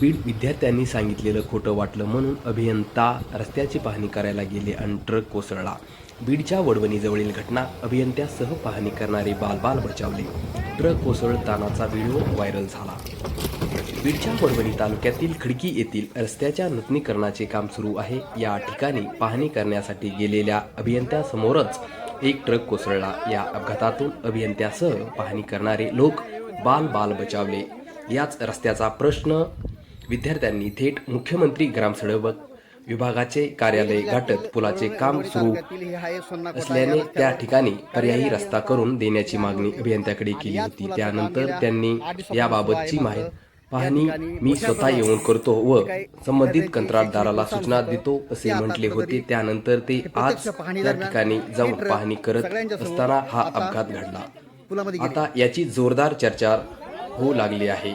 बीड विद्यार्थ्यांनी सांगितलेलं खोटं वाटलं म्हणून अभियंता रस्त्याची पाहणी करायला गेले आणि ट्रक कोसळला. बीडच्या वडवणीजवळील घटना अभियंत्यासह पाहणी करणारे बालबाल बचावले. ट्रक कोसळतानाचा व्हिडिओ व्हायरल झाला. बीडच्या वडवणी तालुक्यातील खडकी येथील रस्त्याच्या नूतनीकरणाचे काम सुरू आहे. या ठिकाणी पाहणी करण्यासाठी गेलेल्या अभियंत्यासमोरच एक ट्रक कोसळला. या अपघातातून अभियंत्यासह पाहणी करणारे लोक बाल बाल बचावले. याच रस्त्याचा प्रश्न विद्यार्थ्यांनी थेट मुख्यमंत्री ग्रामसडक विभागाचे कार्यालय गाठत पुलाचे काम सुरू असल्याने त्या ठिकाणी पर्यायी रस्ता करून देण्याची मागणी अभियंत्याकडे केली होती. त्यानंतर त्यांनी याबाबतची माहिती पाहणी मी स्वतः येऊन करतो व संबंधित कंत्राटदाराला सूचना देतो असे म्हटले होते. त्यानंतर ते आज त्या ठिकाणी जाऊन पाहणी करत असताना हा अपघात घडला. आता याची जोरदार चर्चा होऊ लागली आहे.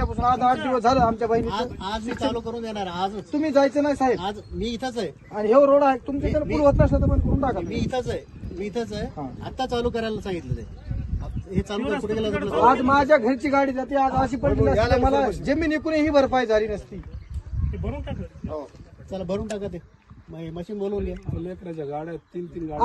आज आठ दिवस झालं आमच्या आज बहिणी आज मी चालू करून देणार आज तुम्ही जायचं नाही साहेब. आज मी इथंच आहे. आणि हे रोड आहे तुमच्या इकडे पूल होत नसलं तर पण करून टाका. मी इथंच आहे. मी इथंच आहे. हा. आता चालू करायला सांगितलं ते. हे चालू कर, कुठे गेलं? आज माझ्या घरची गाडी जाते आज अशी पडली नसती तर मला जमीन एकूणही भरपाई झाली नसती. चला भरून टाका ते. मशीन बोलवली आहे. आज